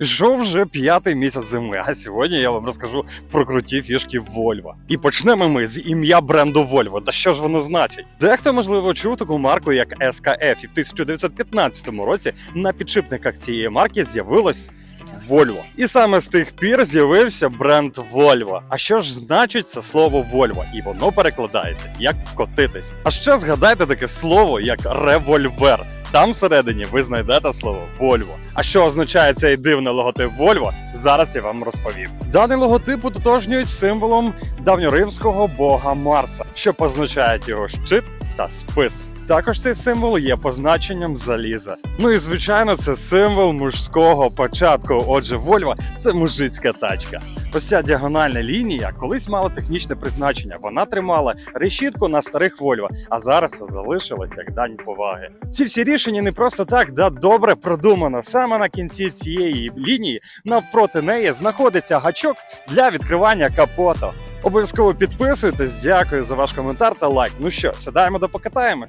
Йшов вже п'ятий місяць зими, а сьогодні я вам розкажу про круті фішки Volvo. І почнемо ми з ім'я бренду Volvo. Та що ж воно значить? Дехто, можливо, чув таку марку, як SKF, і в 1915 році на підшипниках цієї марки з'явилось. Volvo. І саме з тих пір з'явився бренд Volvo. А що ж значить це слово Volvo? І воно перекладається як котитись. А ще згадайте таке слово як револьвер. Там всередині ви знайдете слово Volvo. А що означає цей дивний логотип Volvo, зараз я вам розповім. Даний логотип утотожнюють символом давньоримського бога Марса, що позначають його щит та спис. Також цей символ є позначенням заліза. Ну і звичайно, це символ мужського початку. Отже, Volvo – це мужицька тачка. Ось ця діагональна лінія колись мала технічне призначення. Вона тримала решітку на старих Volvo, а зараз це як дань поваги. Ці всі рішення не просто так, да добре продумано. Саме на кінці цієї лінії навпроти неї знаходиться гачок для відкривання капоту. Обов'язково підписуйтесь. Дякую за ваш коментар та лайк. Ну що, сідаємо до покатаємось.